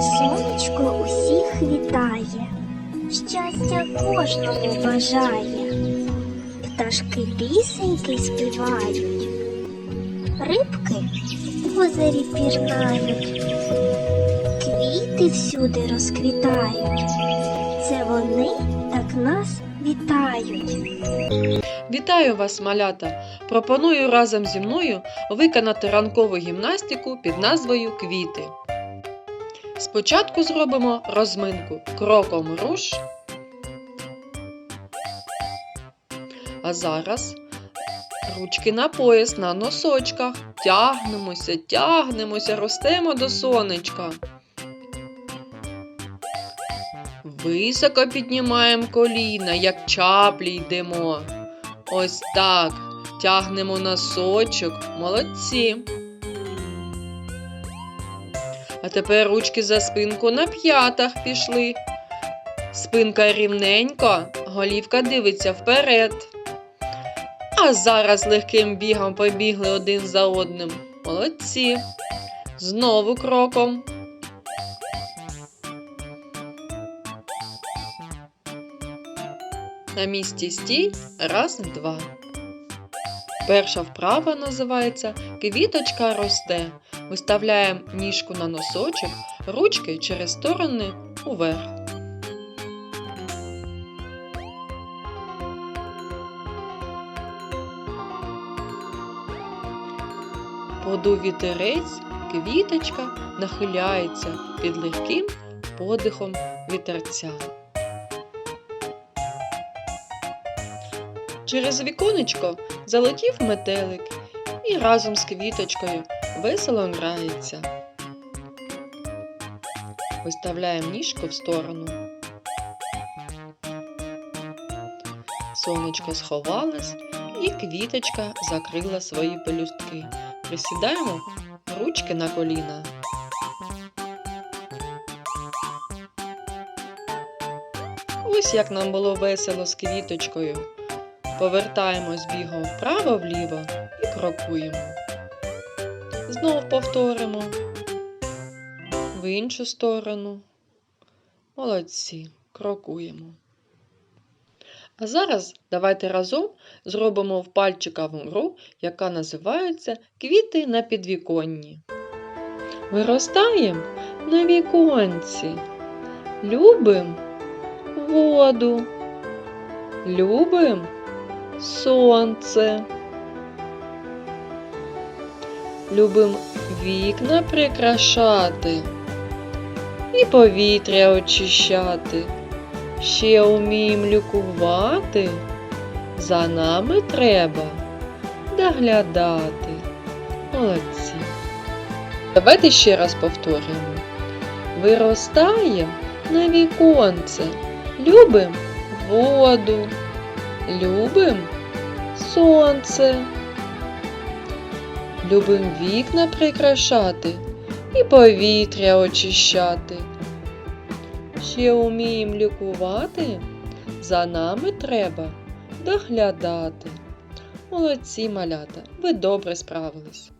Сонечко усіх вітає, щастя кожному бажає, пташки пісеньки співають, рибки в озері пірнають, квіти всюди розквітають. Це вони так нас вітають. Вітаю вас, малята! Пропоную разом зі мною виконати ранкову гімнастику під назвою Квіти. Спочатку зробимо розминку кроком руш. А зараз ручки на пояс на носочках. Тягнемося, тягнемося, ростемо до сонечка. Високо піднімаємо коліна, як чаплі йдемо. Ось так. Тягнемо носочок. Молодці. А тепер ручки за спинку на п'ятах пішли. Спинка рівненько, голівка дивиться вперед. А зараз легким бігом побігли один за одним. Молодці. Знову кроком. На місці стій. Раз, два. Перша вправа називається Квіточка росте. Виставляємо ніжку на носочок, ручки через сторони уверх. Подув вітерець, квіточка нахиляється під легким подихом вітерця. Через віконечко залетів метелик і разом з квіточкою весело грається. Виставляємо ніжку в сторону. Сонечко сховалось і квіточка закрила свої пелюстки. Присідаємо ручки на коліна. Ось як нам було весело з квіточкою. Повертаємось бігом вправо-вліво крокуємо. Знов повторимо в іншу сторону. Молодці, крокуємо. А зараз давайте разом зробимо в пальчикову гру, яка називається Квіти на підвіконні. Виростаємо на віконці. Любим воду. Любим сонце. Любим вікна прикрашати і повітря очищати. Ще уміємо лікувати. За нами треба доглядати. Молодці. Давайте ще раз повторюємо. Виростаємо на віконце. Любим воду. Любим сонце. Любим вікна прикрашати і повітря очищати. Ще уміємо лікувати, за нами треба доглядати. Молодці малята, ви добре справились.